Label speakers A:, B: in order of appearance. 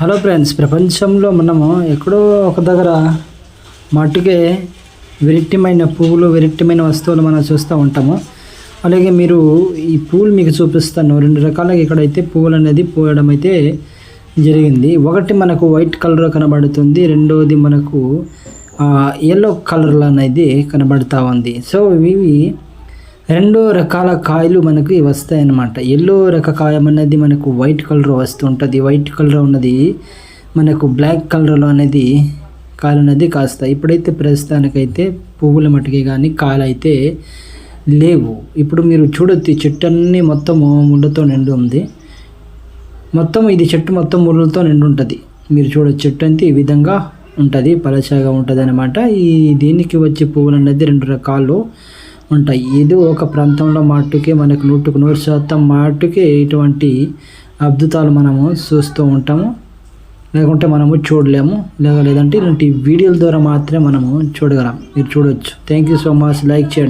A: Hello friends ప్రపంచంలో మనము ఎక్కడో ఒక దగ్గర మట్టుకే విరిక్టిమైన పువ్వులు విరిక్తమైన వస్తువులు మనం చూస్తూ ఉంటాము. అలాగే మీరు ఈ పువ్వులు మీకు చూపిస్తాను. రెండు రకాలుగా ఇక్కడైతే పువ్వులు అనేది పోయడం అయితే జరిగింది. ఒకటి మనకు వైట్ కలర్ కనబడుతుంది. రెండవది మనకు ఎల్లో కలర్ అనేది కనబడుతూ ఉంది. సో ఇవి రెండు రకాల కాయలు మనకి వస్తాయి అన్నమాట ఎల్లో రక కాయం అనేది మనకు వైట్ కలర్ వస్తుంటుంది. వైట్ కలర్ ఉన్నది మనకు బ్లాక్ కలర్లో అనేది కాయలు అనేది కాస్తాయి. ఇప్పుడైతే ప్రస్తుతానికైతే పువ్వుల మటుకే కానీ కాయలు అయితే లేవు. ఇప్పుడు మీరు చూడొచ్చు ఈ చెట్టు అన్నీ మొత్తం ముళ్ళతో నిండి ఉంది. మొత్తం ఇది చెట్టు మొత్తం ముళ్ళతో నిండి ఉంటుంది. మీరు చూడొచ్చు చెట్టు అంతే ఈ విధంగా ఉంటుంది పలచగా ఉంటుంది అనమాట ఈ దీనికి వచ్చే పువ్వులు అనేది రెండు రకాలు. ఉంటాయి. ఇది ఒక ప్రాంతంలో మాటుకే మనకు నూటుకు నూరు శాతం మాటుకే ఇటువంటి అద్భుతాలు మనము చూస్తూ ఉంటాము. లేకుంటే మనము చూడలేము. లేదంటే ఇలాంటి వీడియోల ద్వారా మాత్రమే మనము చూడగలం. మీరు చూడవచ్చు thank you so much like చేయండి.